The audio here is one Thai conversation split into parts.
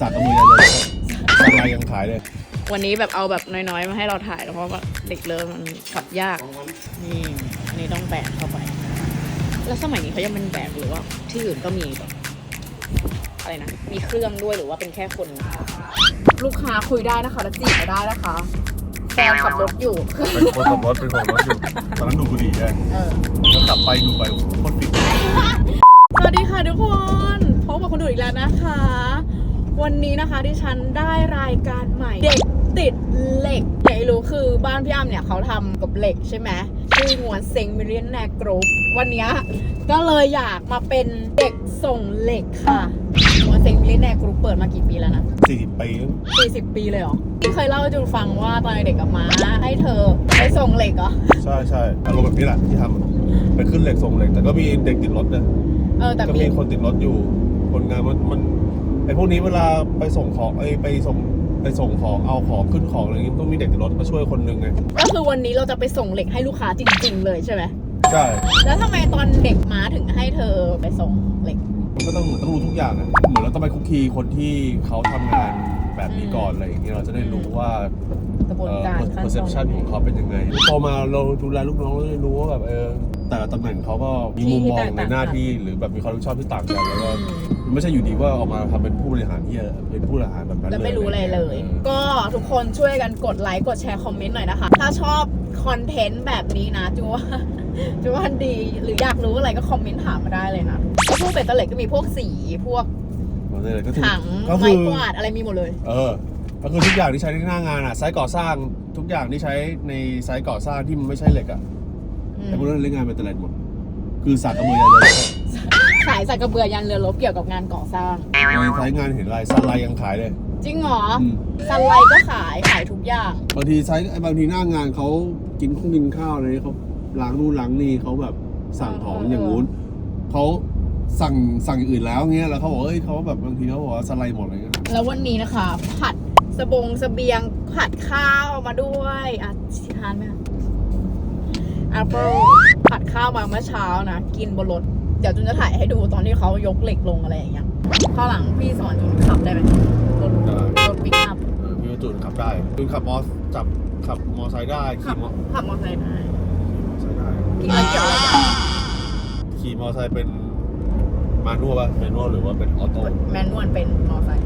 จากกับมือยังเลยสไลด์ยังขายเลย วันนี้แบบเอาแบบน้อยๆ มาให้เราถ่ายเพราะว่าเด็กเริ่มมันขับยาก นี่อันนี้ต้องแบกเข้าไป แล้วสมัยนี้เขายังเป็นแบกหรือว่า ที่อื่นก็มีแบบอะไรนะ มีเครื่องด้วยหรือว่าเป็นแค่คน ลูกค้าคุยได้นะคะแล้วจีบได้นะคะแฟนขับรถอยู่ เป็นคนขับรถเป็นคนขับรถอยู่ตอนนั้นดูบุหรี่ไงเออแล้วขับไปดูไปโคตรปิดสวัสดีค่ะทุกคนพบกับคนดูอีกแล้วนะคะ วันนี้นะคะที่ฉันได้รายการใหม่เด็กติดเหล็กอยากให้รู้คือบ้านพี่อ้ำเนี่ยเขาทำกับเหล็กใช่ไหมชื่อหวนเซ็งมิเลียนแนกรุ๊ปวันเนี้ยก็เลยอยากมาเป็นเด็กส่งเหล็กค่ะหวนเซ็งมิเลียนแนกรุ๊ปเปิดมากี่ปีแล้วนะสี่สิบปี40 ปีเลยเหรอที่เคยเล่าให้จูนฟังว่าตอนเด็กกับม้าให้เธอไปส่งเหล็กเหรอใช่ใช่อารมณ์แบบนี้แหละที่ทำไปขึ้นเหล็กส่งเหล็ก แต่ก็มีเด็กติดรถนะเออแต่ก็มีมีคนติดรถอยู่ คนงานมันมัน ไอพวกนี้เวลาไปส่งของไอไปส่งไปส่งของเอาของขึ้นของอะไรอย่างงี้ต้องมีเด็กติดรถมาช่วยคนหนึ่งไงก็คือวันนี้เราจะไปส่งเหล็กให้ลูกค้าจริง ๆ เลยใช่ไหม ใช่แล้วทำไมตอนเด็กม้าถึงให้เธอไปส่งเหล็ก มันก็ต้องต้องรู้ทุกอย่างอะเหมือนเราต้องไปคุกคีคนที่เขาทำงานแบบนี้ก่อนอะไรอย่างเงี้ยเราจะได้รู้ว่ากระบวนการขั้นตอน perception ของเขาเป็นยังไงโตมาเราดูแลลูกน้องเราได้รู้ว่าแบบเออ แต่ละตำแหน่งเขาก็มีมุมมองในหน้าที่หรือแบบมีความรับผิดชอบที่ต่างกันแล้วก็อืมไม่ใช่อยู่ดีว่าออกมาทำเป็นผู้บริหารที่เป็นผู้บริหารแบบนั้นแล้วไม่รู้อะไรเลยออก็ทุกคนช่วยกันกดไลค์กดแชร์คอมเมนต์หน่อยนะคะ ถ้าชอบคอนเทนต์แบบนี้นะจูว่าจูว่าดีหรืออยากรู้อะไรก็คอมเมนต์ถามมาได้เลยนะก็พวกเบ็ดเตอร์เหล็กก็มีพวกสีพวกเอาเลยก็คือถังก็คืไม้อกวาดอะไรมีหมดเลย เออก็คือทุกอย่างที่ใช้ในหน้างานอะไซต์ก่อสร้างทุกอย่างที่ใช้ในไซต์ก่อสร้างที่มันไม่ใช่เหล็กอะอืม แต่พวกนั้นเล่นงานเป็นตลาดหมด คือสักกระเบือยันเลยขายสักกระเบือยันเรือรบเกี่ยวกับงานก่อสร้างในไซต์งานเห็นอะไรสไลด์ยังขายเลย จริงเหรออืมสไลด์ก็ขายขายทุกอย่าง บางทีไซต์บางทีหน้างานเขากินข้าวกินข้าวอะไรเขาล้างนู่นล้างนี่เขาแบบสั่งของเออออย่างงู้นเขาสั่งสั่งอย่างอื่นแล้วเงี้ยแล้วเขาบอกเอ้ยเขาแบบบางทีเขาบอกว่าสไลด์หมดอะไรเงี้ยแล้ววันนี้นะคะ ผัดสบงเสบียงผัดข้าวมาด้วยอะทานไหมคะ แอปเปิลผัดข้าวมาเมื่อเช้านะ กินบนรถ เดี๋ยวจุนจะถ่ายให้ดูตอนที่เขายกเหล็กลงอะไรอย่างเงี้ยข้างหลังพี่สอนจุนขับได้ไหมรถได้รถปิกอัพเออพี่ว่าจูนขับได้จูนขับมอสจับขับมอไซค์ได้ขัขี่บมอขับมอเตอร์ไซค์ได้ไซค์ได้ขี่รถเกี่ยวอะไรกันขี่มอไซค์เป็นมานัวป่ะเมนัวหรือว่าเป็นออโต้แมนนวลเป็นมอเตอร์ไซค์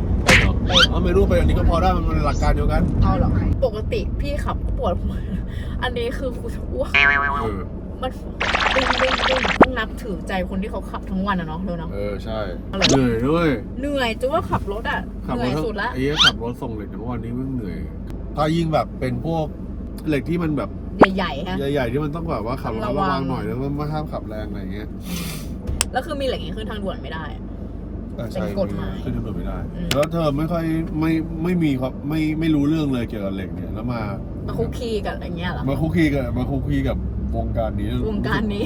เป็นเหรออ๋อเมนัวเป็นอันนี้ก็พอได้มันมันหลักการเดียวกันเอาเหรอปกติพี่ขับปวดหัวอันนี้คือกูจะอ้วกเออมันดึงดึงดึงต้องนับถือใจคนที่เขาขับทั้งวันอะเนาะเร็วเนาะเออใช่อะไรเหนื่อยด้วยเหนื่อยจูว่าขับรถอะขับเหนื่อยรถสุดละไอ้เหี้ยขับรถส่งเหล็กแต่ว่าวันนี้มันเหนื่อย ถ้ายิ่งแบบเป็นพวกเหล็กที่มันแบบใหญ่ๆฮะ ใหญ่ๆที่มันต้องแบบว่าขับระระวังวังหน่อยแล้วมันไม่ห้ามขับแรงอะไรอย่างเงี้ยแล้วคือมีเหล็กอย่างนี้ขึ้นทางด่วนไม่ได้อะเออใช่เป็นกฎหมาย ขึ้นถนนไม่ได้อืมแล้วเธอไม่ค่อยไม่ไม่มีความไม่ไม่รู้เรื่องเลยเกี่ยวกับเหล็กเนี่ยแล้วมามาคุกคีกับอะไรเงี้ยเหรอมาคุกคีกับมาคุกคีกับวงการนี้วงการนี้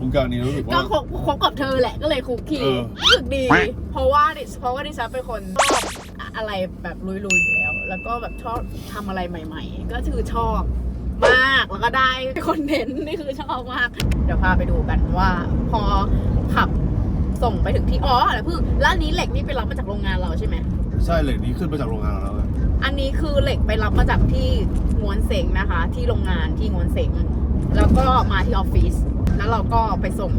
วงการนี้รู้สึกก็ว่า คบคบกับเธอแหละก็เลยคุกคีเออ รู้สึกดี เพราะว่าดิเพราะว่าดิฉันเป็นคนชอบอะไรแบบลุยๆอยู่แล้ว แล้วก็แบบชอบทำอะไรใหม่ ๆ ก็คือชอบมากแล้วก็ได้คอนเทนต์นี่คือชอบมาก เดี๋ยวพาไปดูกันว่าพอขับ ส่งไปถึงที่อ๋อแล้วเพิ่งแล้วอันนี้เหล็กนี่ไปรับมาจากโรงงานเราใช่ไหมใช่เหล็กนี้ขึ้นมาจากโรงงานเราแล้วไงอันนี้คือเหล็กไปรับมาจากที่งวนเสงนะคะ ที่โรงงานที่งวนเสงแล้วก็มาที่ออฟฟิศแล้วเราก็ไปส่ง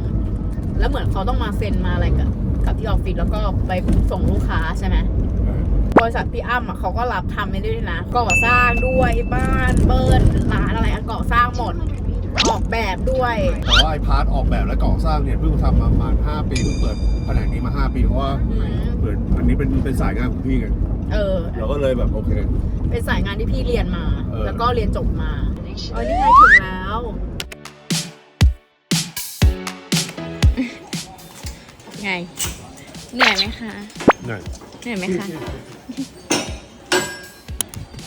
แล้วเหมือนเขาต้องมาเซ็นมาอะไรกับกับที่ออฟฟิศแล้วก็ไปส่งลูกค้าใช่ไหมเออบริษัทพี่อ้ำอะเขาก็รับทำไม่ได้ด้วยนะก่อสร้างด้วยบ้านเบิร์นร้านอะไรอะก่อสร้างหมด ออกแบบด้วย แต่ว่าไอ้พาร์ทออกแบบและก่อสร้างเนี่ยเพิ่งทำมาประมาณ5ปีเพิ่งเปิดแผนกนี้มา 5 ปีเพราะว่าอืม เปิดอันนี้เป็นเป็นสายงานของพี่ไงเออ เราก็เลยแบบโอเค เป็นสายงานที่พี่เรียนมา เออ แล้วก็เรียนจบมาเออนี่ไงถึงแล้ว ไง เหนื่อยไหมคะนี่เหนื่อยไหมคะ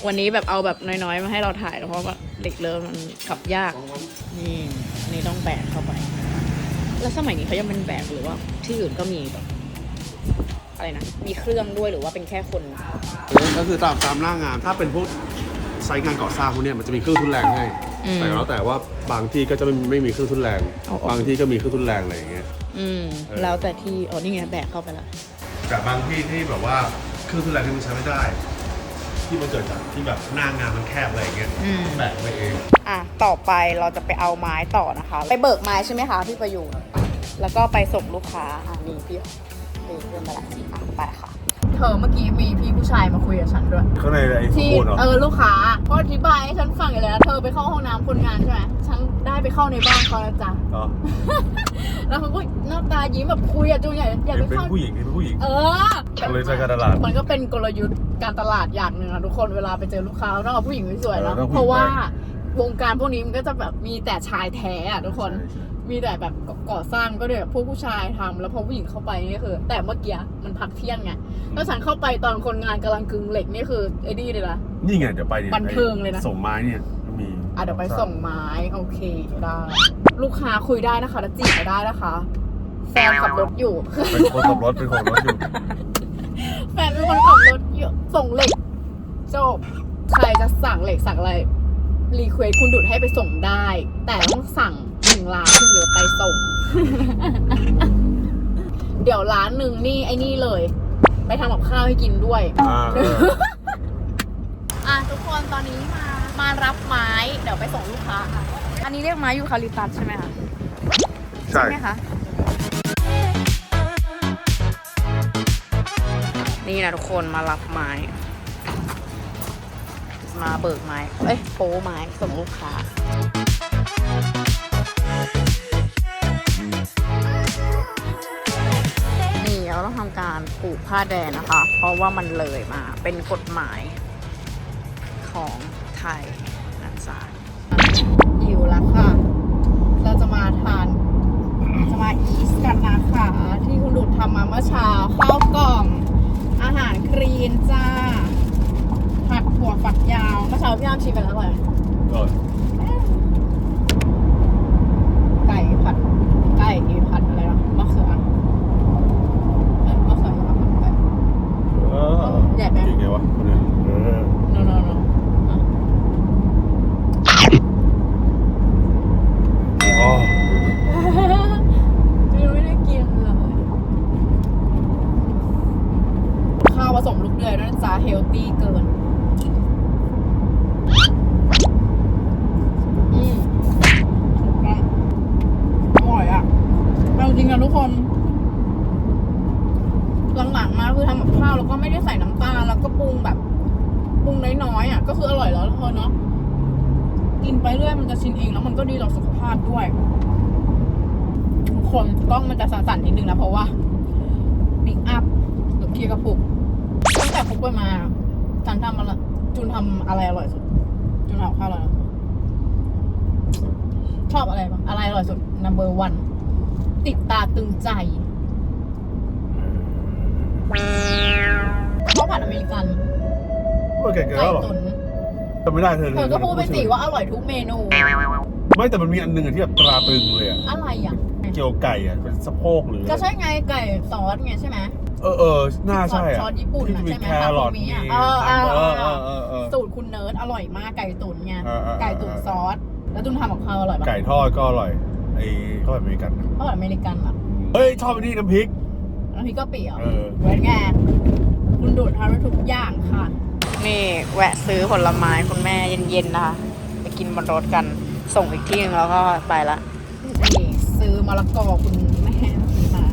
วันนี้แบบเอาแบบน้อยๆ มาให้เราถ่ายเพราะว่าเด็กเริ่มมันขับยากนี่อันนี่ต้องแบกเข้าไป แล้วสมัยนี้เขายังเป็นแบกหรือว่า ที่อื่นก็มีแบบอะไรนะ มีเครื่องด้วยหรือว่าเป็นแค่คนก็คือตามตามหน้างาน ถ้าเป็นพวกไซต์งานก่อสร้างพวกเนี้ยมันจะมีเครื่องทุนแรงให้อืมแต่แล้วแต่ว่าบางที่ก็จะไม่ไม่มีเครื่องทุนแรงเอาออกบางที่ก็มีเครื่องทุนแรงอะไรอย่างเงี้ย อืมเออแล้วแต่ที่อ๋อนี่ไงแบกเข้าไปละแต่บางที่ที่แบบว่าเครื่องทุนแรงที่มันใช้ไม่ได้ ที่มันเกิดจากที่แบบหน้างานมันแคบอะไรอย่างเงี้ยอืม แบกไปเอง อะ ต่อไปเราจะไปเอาไม้ต่อนะคะ ไปเบิกไม้ใช่ไหมคะพี่ประยูนแล้วก็ไปส่งลูกค้า อะนี่พี่พี่เรื่องไปละอะไปค่ะ เธอเมื่อกี้มีพี่ผู้ชายมาคุยกับฉันด้วย ข้างในไอ้ที่โคนเหรอเออลูกค้าเขาอธิบายให้ฉันฟังอยู่เลยนะเธอไปเข้าห้องน้ำคนงานใช่ไหมฉันได้ไปเข้าในบ้านเขาแล้วจ้ะ เหรอแล้วเขาก็หน้าตายิ้มแบบคุยอะจูนอยากอยากไปเป็นเข้า ผู้หญิงเป็นผู้หญิง เออ เลยใจการตลาดมันก็เป็นกลยุทธ์การตลาดอย่างหนึ่งอะทุกคนเวลาไปเจอลูกค้าต้องเอาผู้หญิงสวยๆเออเนาะต้องผู้หญิง เพราะว่าวงการพวกนี้มันก็จะแบบมีแต่ชายแท้อะทุกคน มีแต่แบบก่อสร้างก็เลยแบบพวกผู้ชายทำแล้วพอผู้หญิงเข้าไปนี่คือ แต่เมื่อกี้มันพักเที่ยงไงแล้วฉันเข้าไปตอนคนงานกำลังกึงเหล็กนี่คือไอ้นี่เลยนะนี่ไงเดี๋ยวไปเนี่ยบันเทิงเลยนะส่งไม้เนี่ยมีอะเดี๋ยวไปส่งไม้โอเคได้ลูกค้าคุยได้นะคะแล้วจีบมาได้นะคะแฟนขับรถอยู่เป็นคนขับรถเป็นคนขับรถอยู่แฟนเป็นคนขับรถอยู่ส่งเหล็กจบใครจะสั่งเหล็กสั่งอะไรรีเควสคุณดุดให้ไปส่งได้ แต่ต้องสั่ง หนึ่งร้านถึงจะไปส่ง เดี๋ยวร้านหนึ่งนี่ไอ้นี่เลย ไปทำกับข้าวให้กินด้วย อ่าเอออะทุกคนตอนนี้มามารับไม้เดี๋ยวไปส่งลูกค้าค่ะ อันนี้เรียกไม้ยูคาลิปตัสใช่ไหมคะ ใช่ไหมคะ นี่นะทุกคนมารับไม้ มาเบิกไม้ เอ้ยโป้ไม้ส่งลูกค้านี่ ผูกผ้าแดงนะคะ เพราะว่ามันเลยมาเป็นกฎหมายของไทยนะจ๊ะหิวแล้วค่ะ เราจะมาทานจะมาอีสกันนะคะที่คุณดุดทำมาเมื่อเช้าข้าวกล่อง อาหารครีนจ้าผัดถั่วฝักยาวเมื่อเช้าพี่อ้ามชิมไปแล้วอร่อยไหมเออไก่ผัดไก่ผัดอะไรนะมะเขือเอ้ยมะเขือผัดไก่ เออ ใหญ่ไหม เก่งไง วะคนนี้เออโนโนโนอะอ๋อยังไม่ได้กินเลยข้าวผสมลูกเดือยด้วยนะจ๊ะเฮลตี้เกินอืมถูกต้องอร่อยอะเอาจริงนะทุกคน หลังๆมา คือทำกับข้าวแล้วก็ไม่ได้ใส่น้ำตาลแล้วก็ปรุงแบบปรุงน้อยๆอะก็คืออร่อยแล้วเธอเนาะกินไปเรื่อยมันจะชินเองแล้วมันก็ดีต่อสุขภาพด้วยทุกคนกล้องมันจะสั่นๆนิดนึงนะเพราะว่าปิกอัพหรือเคียกระปุกตั้งแต่พบกันมาฉันทำอะไรจุนทำอะไรอร่อยสุด จุนทำข้าวอร่อยสุดชอบอะไรบ้างอะไรอร่อยสุด number one ติดตาตึงใจ ข้าวผัดอเมริกันโอเคเก่งไก่แล้วเหรอตุ๋นจำไม่ได้เธอเธอก็พูดไปสิว่าอร่อยทุกเมนู ไม่แต่มันมีอันหนึ่งอะที่แบบตราตรึงเลยอะอะไรอะ เกี่ยวไก่อะเป็นสะโพกหรือก็ใช่ไงไก่ซอสไงใช่ไหมเออเออน่าใช่อะซอสญี่ปุ่นอะที่มีใช่ไหมแครอททาโกมิมีอะเอเอออเอเอออเอเอออเออเออ สูตรคุณเนิร์ดอร่อยมากไก่ตุ๋นไงเออเออเออไก่ตุ๋นซอส แล้วตุนทำกับข้าวอร่อยปะไก่ทอดก็อร่อยไอ้ข้าวแบบอเมริกันอะอร่อยอเมริกันอะ เฮ้ยชอบอันนี้น้ำพริก แล้วพี่ก็เปรี้ยวเออเว้นไงคุณดูดทำได้ทุกอย่างค่ะ นี่แวะซื้อผลไม้คุณแม่เย็นๆนะคะไปกินบนรถกันส่งอีกที่นึงแล้วก็ไปละ นี่ซื้อมะละกอคุณแม่ซื้อมา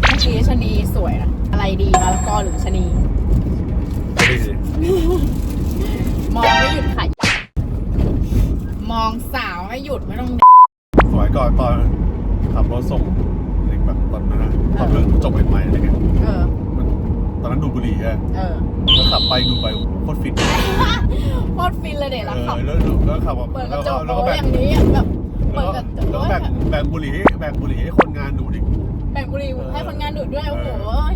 เมื่อกี้ชะนีสวยนะอะไรดีมะละกอหรือชะนีไม่ดีสิมองไม่หยุดค่ะมองสาวไม่หยุดไม่ต้องสมัยก่อนตอนขับรถส่งเด็กแบบ ตอนนั้นนะตอนเรื่องจบใหม่ๆอะไรเงี้ยเออ มันตอนนั้นดูดบุหรี่อะเออแล้วขับไปดูไปโคตรฟิตโคตรฟินเลยเด็กเอแล้วอขับแล้วแล้วขับแบบเปิดกแล้ระวจก็กแล้วโอ้ก็ยแบ่องย่างนี้อะแบบเปิดกระจกแล้วก็แบ่งแบ่งบุหรี่ให้แบ่งบุหรี่ให้คนงานดูดิแบ่งบุหรี่ให้คนงานดูดด้วยโอ้โห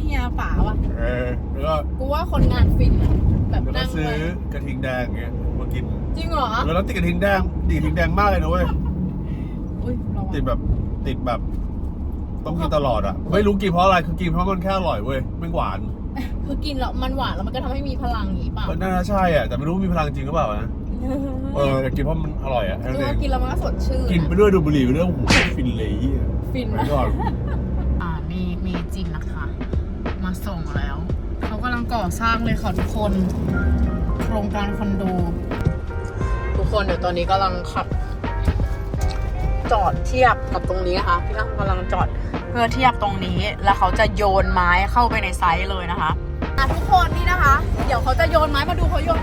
เฮียป๋าว่ะ เออแล้วก็กูว่าคนงานฟินอะแบบแล้วก็นั่งซื้อไปกระทิงแดงอย่างเงี้ยมากิน จริงเหรอแล้วติดกระทิงแดงติดกระทิงแดงมากเลยนะเว้ย อุ้ยระวังติดแบบติดแบบ ต้องกินตลอดอะ ไม่รู้กินเพราะอะไรคือกินเพราะมันแค่อร่อยเว้ยไม่หวานคือกินแล้วมันหวานแล้วมันก็ทำให้มีพลังอย่างงี้เปล่ามันน่าจะใช่อะแต่ไม่รู้มีพลังจริงหรือเปล่านะเออแต่กินเพราะมันอร่อยอะแค่คือนั้นเอว่างกินแล้วมันก็สดชื่นกินไปด้วยดูดบุหรี่ไปด้วยโอ้โหฟินเลยอะฟินไปนะก่อนอ่ามีมีจริงนะคะ มาส่งแล้วเขากำลังงก่อสร้างเลยค่ะทุกคน โครงการคอนโด ทุกคนเดี๋ยวตอนนี้กำลังขับจอดเทียบกับตรงนี้นะคะพี่อ้ำกำลังจอด เพื่อเทียบตรงนี้แล้วเขาจะโยนไม้เข้าไปในไซส์เลยนะคะอะทุกคนนี่นะคะ เดี๋ยวเขาจะโยนไม้มาดูเขาโยน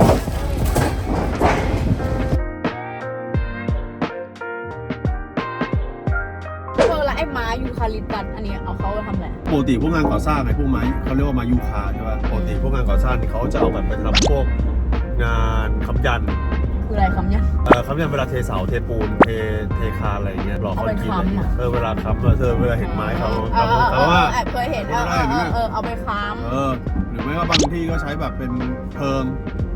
เออล้วไอ้ไม้ยูคาลิปตัสอันนี้เอาเขาไปทำอะไรปกติพวกงานก่อสร้างไงพวกไม้เขาเรียกว่าไม้ยูคาใช่ป่ะปกติพวกงานก่อสร้างนี่เขาจะเอาแบบไปทำพวกงานคำยัน คืออะไรคำเนี่ยเออค้ำยันเวลาเทเสาเทปูนเทเทคานอะไรอย่างเงี้ยหลอกคอนกรีตเอาไปค้ำอะเออเวลาค้ำเออเธอเวลาเห็นไม้เขาเอเขาอเออเอเขาอว่าแอบเคยเห็นเออเออเออเออเอาไปค้เออหรือไม่ก็บางที่ก็ใช้แบบเป็นเพิง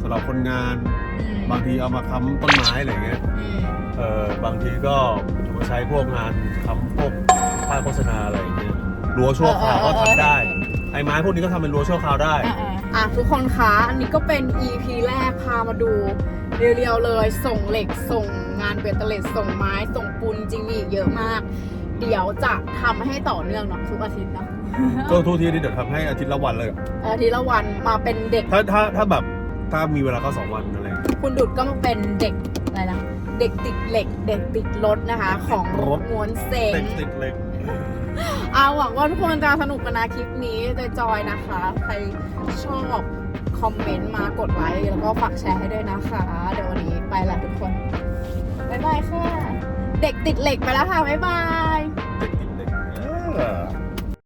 สำหรับคนงานำอืมบางทีเอามาค้ำต้นไม้อะไรเงี้ยอืมเออบางทีก็เอามาใช้พวกงานค้ำพวกป้ายโฆษณาอะไรอย่างเงี้ยรั้วชั่วคราวก็ทำได้ไอ้ไม้พวกนี้ก็ทำเป็นรั้วชั่วคราวได้อะอะอะทุกคนคะ อันนี้ก็เป็น EP แรกพามาดู เรียวๆเลย ส่งเหล็กส่งงานเบตเตอร์เลสส่งไม้ส่งปูนจริงมีอีกเยอะมาก เดี๋ยวจะทำให้ต่อเนื่องเนาะทุกอาทิตย์เนาะก็ทุกทีนี่เดี๋ยวทำให้อาทิตย์ละวันเลย อาทิตย์ละวันมาเป็นเด็ก ถ้าถ้าถ้าแบบถ้ามีเวลาก็สองวันอะไรอย่างเงี้ยคุณดุดก็มาเป็นเด็กอะไรนะเด็กติดเหล็ก เด็กติดรถนะคะ ของรถม้วนเซง เต็มติดเลยเอาหวังว่าทุกคนจะสนุกกันนะคลิปนี้จอยๆนะคะ ใครชอบ คอมเมนต์มากดไลค์แล้วก็ฝากแชร์ให้ด้วยนะคะ เดี๋ยววันนี้ไปละทุกคน บ๊ายบายค่ะ เด็กติดเหล็กไปแล้วค่ะ บ๊ายบาย เด็กติดเลยเออ